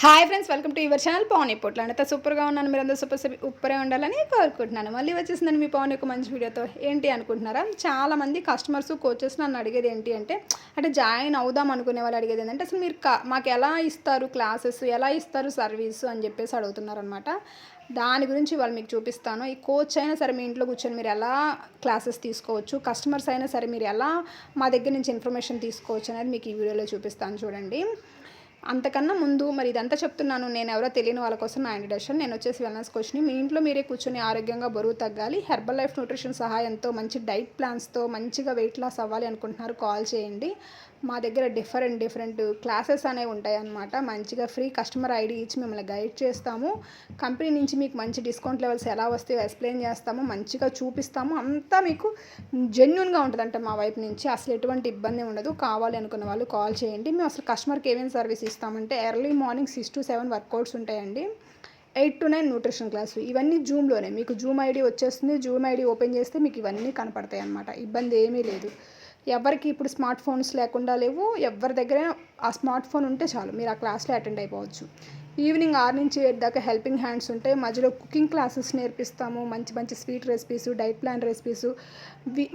Hi friends welcome to your channel Pavan ఇప్పుడు అంతా సూపర్గా ఉన్నాను మీరు అందరూ సూపర్ సూపరే ఉండాలని కోరుకుంటున్నాను. మళ్ళీ వచ్చేసిందని మీ పవన్ యొక్క మంచి వీడియోతో ఏంటి అనుకుంటున్నారా? చాలామంది కస్టమర్స్ కోచెస్ నన్ను అడిగేది ఏంటి అంటే అంటే జాయిన్ అవుదాం అనుకునే వాళ్ళు అడిగేది ఏంటంటే అసలు మీరు మాకు ఎలా ఇస్తారు క్లాసెస్ ఎలా ఇస్తారు సర్వీస్ అని చెప్పేసి అడుగుతున్నారు అనమాట దాని గురించి వాళ్ళు మీకు చూపిస్తాను. ఈ కోచ్ అయినా సరే మీ ఇంట్లో కూర్చొని మీరు ఎలా క్లాసెస్ తీసుకోవచ్చు కస్టమర్స్ అయినా సరే మీరు ఎలా మా దగ్గర నుంచి ఇన్ఫర్మేషన్ తీసుకోవచ్చు అనేది మీకు ఈ వీడియోలో చూపిస్తాను చూడండి. అంతకన్నా ముందు మరి ఇదంతా చెప్తున్నాను నేను ఎవరో తెలియని వాళ్ళ కోసం నా ఇంట్రడక్షన్ నేను వచ్చేసి వెల్నెస్ కోచ్ని మీ ఇంట్లో మీరే కూర్చొని ఆరోగ్యంగా బరువు తగ్గాలి. హెర్బల్ లైఫ్ న్యూట్రిషన్ సహాయంతో మంచి డైట్ ప్లాన్స్తో మంచిగా వెయిట్ లాస్ అవ్వాలి అనుకుంటున్నారు కాల్ చేయండి. మా దగ్గర డిఫరెంట్ డిఫరెంట్ క్లాసెస్ అనేవి ఉంటాయి అన్నమాట మంచిగా ఫ్రీ కస్టమర్ ఐడి ఇచ్చి మిమ్మల్ని గైడ్ చేస్తాము. కంపెనీ నుంచి మీకు మంచి డిస్కౌంట్ లెవెల్స్ ఎలా వస్తాయో ఎక్స్ప్లెయిన్ చేస్తాము. మంచిగా చూపిస్తాము. అంతా మీకు జెన్యున్గా ఉంటుందంట మా వైపు నుంచి. అసలు ఎటువంటి ఇబ్బంది ఉండదు. కావాలి అనుకున్న వాళ్ళు కాల్ చేయండి. మేము అసలు కస్టమర్కి ఏమేమి సర్వీస్ ఇస్తామంటే early morning six to seven workouts ఉంటాయండి. Eight to nine nutrition class ఇవన్నీ జూమ్లోనే మీకు జూమ్ ఐడి వచ్చేస్తుంది. జూమ్ ఐడి ఓపెన్ చేస్తే మీకు ఇవన్నీ కనపడతాయి అన్నమాట ఇబ్బంది ఏమీ లేదు. ఎవరికి ఇప్పుడు స్మార్ట్ ఫోన్స్ లేకుండా లేవు. ఎవరి దగ్గర ఆ స్మార్ట్ ఫోన్ ఉంటే చాలు. మీరు ఆ క్లాస్లో అటెండ్ అయిపోవచ్చు. ఈవినింగ్ ఆరు నుంచి ఎయిట్ దాకా హెల్పింగ్ హ్యాండ్స్ ఉంటాయి. మధ్యలో కుకింగ్ క్లాసెస్ నేర్పిస్తాము. మంచి మంచి sweet recipes diet plan recipes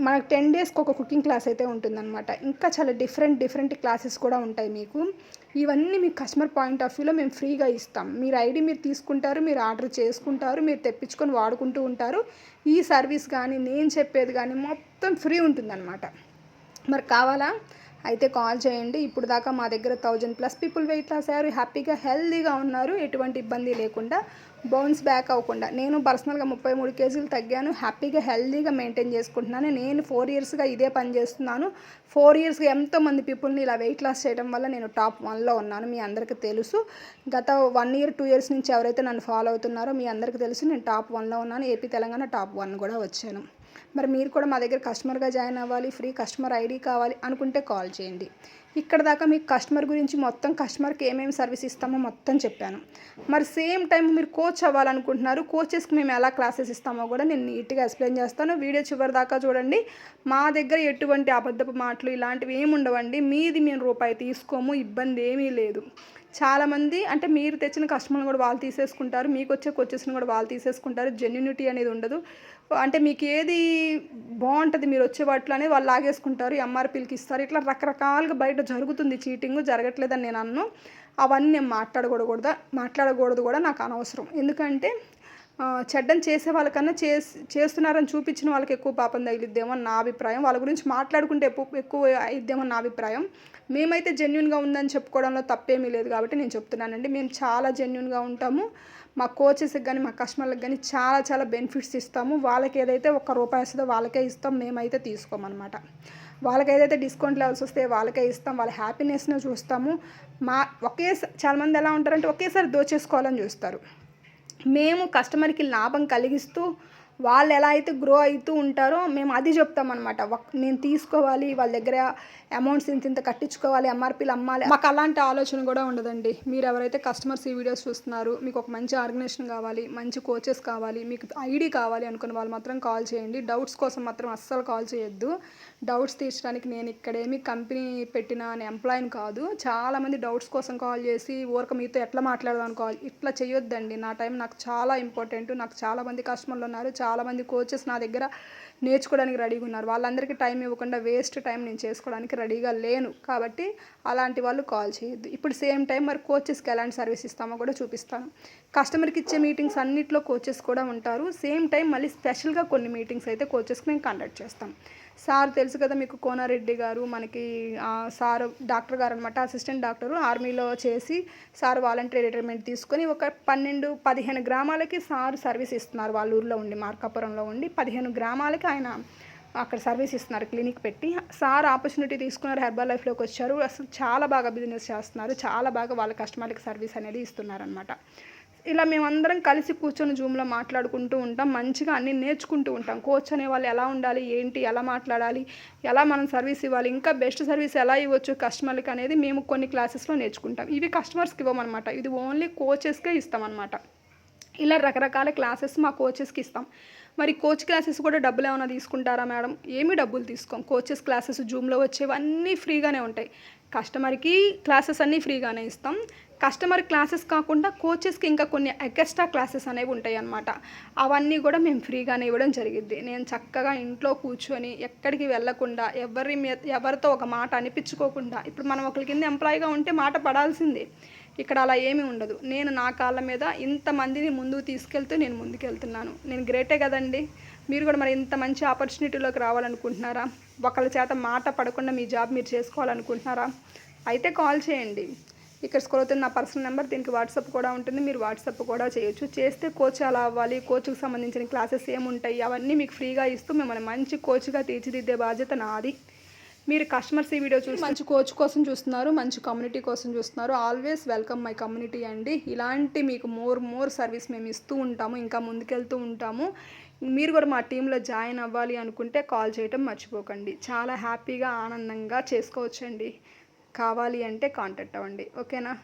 మనకు టెన్ డేస్కి ఒక కుకింగ్ క్లాస్ అయితే ఉంటుందన్నమాట. ఇంకా చాలా డిఫరెంట్ డిఫరెంట్ క్లాసెస్ కూడా ఉంటాయి మీకు. ఇవన్నీ మీ కస్టమర్ పాయింట్ ఆఫ్ వ్యూలో మేము ఫ్రీగా ఇస్తాం. మీరు ఐడి మీరు తీసుకుంటారు మీరు ఆర్డర్ చేసుకుంటారు మీరు తెప్పించుకొని వాడుకుంటూ ఉంటారు. ఈ సర్వీస్ కానీ నేను చెప్పేది కానీ మొత్తం ఫ్రీ ఉంటుందన్నమాట. మరి కావాలా? అయితే కాల్ చేయండి. ఇప్పుడు దాకా మా దగ్గర thousand plus people weight loss అయ్యారు హ్యాపీగా హెల్తీగా ఉన్నారు. ఎటువంటి ఇబ్బంది లేకుండా బౌన్స్ బ్యాక్ అవ్వకుండా. నేను పర్సనల్గా ముప్పై మూడు కేజీలు తగ్గాను. హ్యాపీగా హెల్తీగా మెయింటైన్ చేసుకుంటున్నాను. నేను ఫోర్ ఇయర్స్గా ఇదే పని చేస్తున్నాను. ఫోర్ ఇయర్స్గా ఎంతోమంది పీపుల్ని ఇలా వెయిట్ లాస్ చేయడం వల్ల నేను టాప్ వన్లో ఉన్నాను. మీ అందరికీ తెలుసు. గత వన్ ఇయర్ టూ ఇయర్స్ నుంచి ఎవరైతే నన్ను ఫాలో అవుతున్నారో మీ అందరికీ తెలుసు నేను టాప్ వన్లో ఉన్నాను. ఏపీ తెలంగాణ టాప్ వన్ కూడా వచ్చాను. మరి మీరు కూడా మా దగ్గర కస్టమర్గా జాయిన్ అవ్వాలి ఫ్రీ కస్టమర్ ఐడి కావాలి అనుకుంటే కాల్ చేయండి. ఇక్కడ దాకా మీకు కస్టమర్ గురించి మొత్తం కస్టమర్కి ఏమేమి సర్వీస్ ఇస్తామో మొత్తం చెప్పాను. మరి సేమ్ టైం మీరు కోచ్ అవ్వాలనుకుంటున్నారు కోచెస్కి మేము ఎలా క్లాసెస్ ఇస్తామో కూడా నేను నీట్గా ఎక్స్ప్లెయిన్ చేస్తాను. వీడియో చివరి దాకా చూడండి. మా దగ్గర ఎటువంటి అబద్ధపు మాటలు ఇలాంటివి ఏమి ఉండవండి. మీది మేము రూపాయి తీసుకోము ఇబ్బంది ఏమీ లేదు. చాలామంది అంటే మీరు తెచ్చిన కస్టమర్ని కూడా వాళ్ళు తీసేసుకుంటారు మీకు వచ్చే కోచెస్ని కూడా వాళ్ళు తీసేసుకుంటారు. జెన్యునిటీ అనేది ఉండదు. అంటే మీకు ఏది బాగుంటుంది మీరు వచ్చే వాటిలో అనేది వాళ్ళు లాగేసుకుంటారు ఎంఆర్పీలకి ఇస్తారు. ఇట్లా రకరకాలుగా బయట జరుగుతుంది. చీటింగ్ జరగట్లేదని నేను అన్ను. అవన్నీ నేను మాట్లాడకూడదు మాట్లాడకూడదు కూడా నాకు అనవసరం. ఎందుకంటే చెడ్డం చేసే వాళ్ళకన్నా చేసి చేస్తున్నారని చూపించిన వాళ్ళకి ఎక్కువ పాపం తగిలిద్దేమో నా అభిప్రాయం. వాళ్ళ గురించి మాట్లాడుకుంటే ఎక్కువ ఎక్కువ అయిద్దేమో నా అభిప్రాయం. మేమైతే జెన్యున్గా ఉందని చెప్పుకోవడంలో తప్పేమీ లేదు కాబట్టి నేను చెప్తున్నానండి. మేము చాలా జెన్యున్గా ఉంటాము. మా కోచెస్కి కానీ మా కస్టమర్లకు కానీ చాలా చాలా బెనిఫిట్స్ ఇస్తాము. వాళ్ళకి ఏదైతే ఒక్క రూపాయి వస్తుందో వాళ్ళకే ఇస్తాం. మేమైతే తీసుకోమన్నమాట. వాళ్ళకి ఏదైతే డిస్కౌంట్ లెవెల్స్ వస్తే వాళ్ళకే ఇస్తాం వాళ్ళ హ్యాపీనెస్ను చూస్తాము. మా ఒకేసారి చాలామంది ఎలా ఉంటారంటే ఒకేసారి దోచేసుకోవాలని చూస్తారు. మేము కస్టమర్కి లాభం కలిగిస్తూ వాళ్ళు ఎలా అయితే గ్రో అవుతూ ఉంటారో మేము అది చెప్తామన్నమాట నేను తీసుకోవాలి వాళ్ళ దగ్గర అమౌంట్స్ ఇంత ఇంత కట్టించుకోవాలి ఎంఆర్పీలు అమ్మాలి. మాకు అలాంటి ఆలోచన కూడా ఉండదండి. మీరు ఎవరైతే కస్టమర్స్ ఈ వీడియోస్ చూస్తున్నారు మీకు ఒక మంచి ఆర్గనైజేషన్ కావాలి మంచి కోచెస్ కావాలి మీకు ఐడి కావాలి అనుకున్న వాళ్ళు మాత్రం కాల్ చేయండి. డౌట్స్ కోసం మాత్రం అస్సలు కాల్ చేయొద్దు. డౌట్స్ తీర్చడానికి నేను ఇక్కడేమి కంపెనీ పెట్టిన ఎంప్లాయీని కాదు. చాలామంది డౌట్స్ కోసం కాల్ చేసి ఊరక మీతో ఎట్లా మాట్లాడదాం కాల్ ఇట్లా చేయొద్దండి. నా టైం నాకు చాలా ఇంపార్టెంట్ నాకు చాలామంది కస్టమర్లు ఉన్నారు. చాలా చాలామంది కోచెస్ నా దగ్గర నేర్చుకోవడానికి రెడీగా ఉన్నారు. వాళ్ళందరికీ టైం ఇవ్వకుండా వేస్ట్ టైం నేను చేసుకోవడానికి రెడీగా లేను. కాబట్టి అలాంటి వాళ్ళు కాల్ చేయొద్దు. ఇప్పుడు సేమ్ టైం మరి కోచెస్కి ఎలాంటి సర్వీస్ ఇస్తామో కూడా చూపిస్తాను. కస్టమర్కి ఇచ్చే మీటింగ్స్ అన్నిట్లో కోచెస్ కూడా ఉంటారు. సేమ్ టైం మళ్ళీ స్పెషల్గా కొన్ని మీటింగ్స్ అయితే కోచెస్కి మేము కండక్ట్ చేస్తాం. సార్ తెలుసు కదా మీకు కోనారెడ్డి గారు మనకి సార్ డాక్టర్ గారు అనమాట అసిస్టెంట్ డాక్టరు ఆర్మీలో చేసి సార్ వాలంటీర్ రిటైర్మెంట్ తీసుకొని ఒక పన్నెండు పదిహేను గ్రామాలకి సార్ సర్వీస్ ఇస్తున్నారు. వాళ్ళ ఊర్లో ఉండి మార్కాపురంలో ఉండి పదిహేను గ్రామాలకి ఆయన అక్కడ సర్వీస్ ఇస్తున్నారు క్లినిక్ పెట్టి. సార్ ఆపర్చునిటీ తీసుకున్నారు హెర్బల్ లైఫ్లోకి వచ్చారు. అసలు చాలా బాగా బిజినెస్ చేస్తున్నారు చాలా బాగా వాళ్ళ కస్టమర్లకి సర్వీస్ అనేది ఇస్తున్నారనమాట ఇలా మేమందరం కలిసి కూర్చొని జూమ్లో మాట్లాడుకుంటూ ఉంటాం మంచిగా అన్నీ నేర్చుకుంటూ ఉంటాం. కోచ్ అనే వాళ్ళు ఎలా ఉండాలి ఏంటి ఎలా మాట్లాడాలి ఎలా మనం సర్వీస్ ఇవ్వాలి ఇంకా బెస్ట్ సర్వీస్ ఎలా ఇవ్వచ్చు కస్టమర్లకి అనేది మేము కొన్ని క్లాసెస్లో నేర్చుకుంటాం. ఇవి కస్టమర్స్కి ఇవ్వమన్నమాట. ఇది ఓన్లీ కోచెస్కే ఇస్తామన్నమాట. ఇలా రకరకాల క్లాసెస్ మా కోచెస్కి ఇస్తాం. మరి కోచ్ క్లాసెస్ కూడా డబ్బులు ఏమైనా తీసుకుంటారా మేడం? ఏమీ డబ్బులు తీసుకోం. కోచెస్ క్లాసెస్ జూమ్లో వచ్చేవన్నీ ఫ్రీగానే ఉంటాయి. కస్టమర్కి క్లాసెస్ అన్నీ ఫ్రీగానే ఇస్తాం. కస్టమర్ క్లాసెస్ కాకుండా కోచెస్కి ఇంకా కొన్ని ఎక్స్ట్రా క్లాసెస్ అనేవి ఉంటాయి అన్నమాట అవన్నీ కూడా మేము ఫ్రీగానే ఇవ్వడం జరిగింది నేను చక్కగా ఇంట్లో కూర్చొని ఎక్కడికి వెళ్ళకుండా ఎవరి మీద ఎవరితో ఒక మాట అనిపించుకోకుండా ఇప్పుడు మనం ఒకరి కింద ఎంప్లాయీగా ఉంటే మాట పడాల్సిందే. ఇక్కడ అలా ఏమీ ఉండదు. నేను నా కాళ్ళ మీద ఇంతమందిని ముందుకు తీసుకెళ్తూ నేను ముందుకెళ్తున్నాను. నేను గ్రేటే కదండి. మీరు కూడా మరి ఇంత మంచి ఆపర్చునిటీలోకి రావాలనుకుంటున్నారా? ఒకళ్ళ చేత మాట పడకుండా మీ జాబ్ మీరు చేసుకోవాలనుకుంటున్నారా? అయితే కాల్ చేయండి. ఇక్కడ స్కూల్ అవుతున్న నా పర్సనల్ నెంబర్ దీనికి వాట్సాప్ కూడా ఉంటుంది. మీరు వాట్సాప్ కూడా చేయొచ్చు. చేస్తే కోచ్ అలా అవ్వాలి. కోచ్కి సంబంధించిన క్లాసెస్ ఏముంటాయి? అవన్నీ మీకు ఫ్రీగా ఇస్తూ మిమ్మల్ని మంచి కోచ్గా తీర్చిదిద్దే బాధ్యత నాది. మీరు కస్టమర్స్ ఈ వీడియో చూసి మంచి కోచ్ కోసం చూస్తున్నారు మంచి కమ్యూనిటీ కోసం చూస్తున్నారు. ఆల్వేస్ వెల్కమ్ మై కమ్యూనిటీ అండి. ఇలాంటి మీకు మోర్ మోర్ సర్వీస్ మేము ఇస్తూ ఉంటాము ఇంకా ముందుకెళ్తూ ఉంటాము. మీరు కూడా మా టీంలో జాయిన్ అవ్వాలి అనుకుంటే కాల్ చేయటం మర్చిపోకండి. చాలా హ్యాపీగా ఆనందంగా చేసుకోవచ్చండి. కావాలి అంటే కాంటాక్ట్ అవ్వండి. ఓకేనా